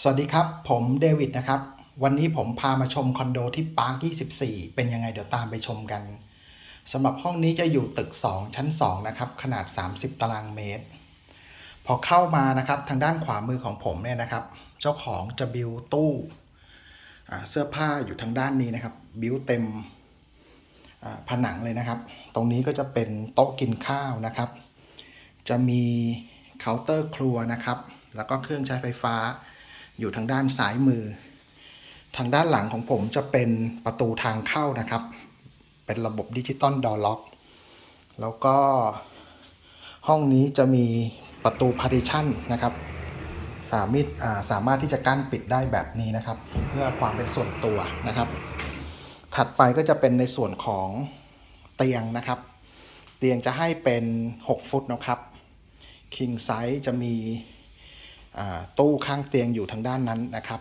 สวัสดีครับ ผมเดวิดนะครับ วันนี้ผมพามาชมคอนโดที่ปาร์ค24 เป็นยังไงเดี๋ยวตามไปชมกันสำหรับห้องนี้จะอยู่ตึก 2 ชั้น 2 นะครับ ขนาด 30 ตารางเมตร พอเข้ามานะครับทางด้านขวามือของผมเนี่ยนะครับ เจ้าของจะบิวตู้เสื้อผ้าอยู่ทางด้านนี้นะครับ บิวเต็มผนังเลยนะครับ ตรงนี้ก็จะเป็นโต๊ะกินข้าวนะครับ จะมีเคาน์เตอร์ครัวนะครับ แล้วก็เครื่องใช้ไฟฟ้า อยู่ทางด้านซ้ายมือ ทางด้านหลังของผมจะเป็นประตูทางเข้านะครับ เป็นระบบดิจิตอลดอล็อก แล้วก็ห้องนี้จะมีประตูพาร์ติชันนะครับสามารถสามารถที่จะกั้นปิดได้แบบนี้นะครับ เพื่อความเป็นส่วนตัวนะครับ ถัดไปก็จะเป็นในส่วนของเตียงนะครับ เตียงจะให้เป็น 6 ฟุตนะครับ king size จะมี ตู้ข้างเตียงอยู่ทางด้านนั้นนะครับ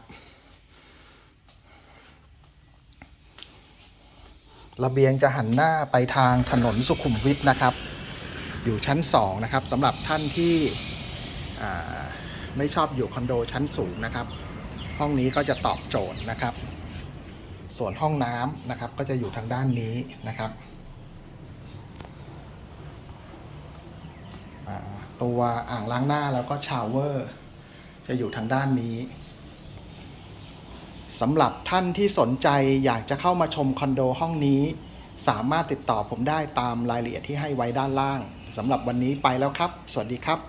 ระเบียงจะหันหน้าไปทางถนนสุขุมวิทนะครับ อยู่ชั้น 2 นะครับสำหรับท่านที่ไม่ชอบอยู่คอนโดชั้นสูงนะครับ ห้องนี้ก็จะตอบโจทย์นะครับ ส่วนห้องน้ำนะครับก็จะอยู่ทางด้านนี้นะครับตัวอ่างล้างหน้าแล้วก็ชาวเวอร์ จะอยู่ทางด้านนี้สำหรับท่านที่สนใจอยากจะเข้ามาชมคอนโดห้องนี้ สามารถติดต่อผมได้ตามรายละเอียดที่ให้ไว้ด้านล่างสำหรับวันนี้ไปแล้วครับ สวัสดีครับ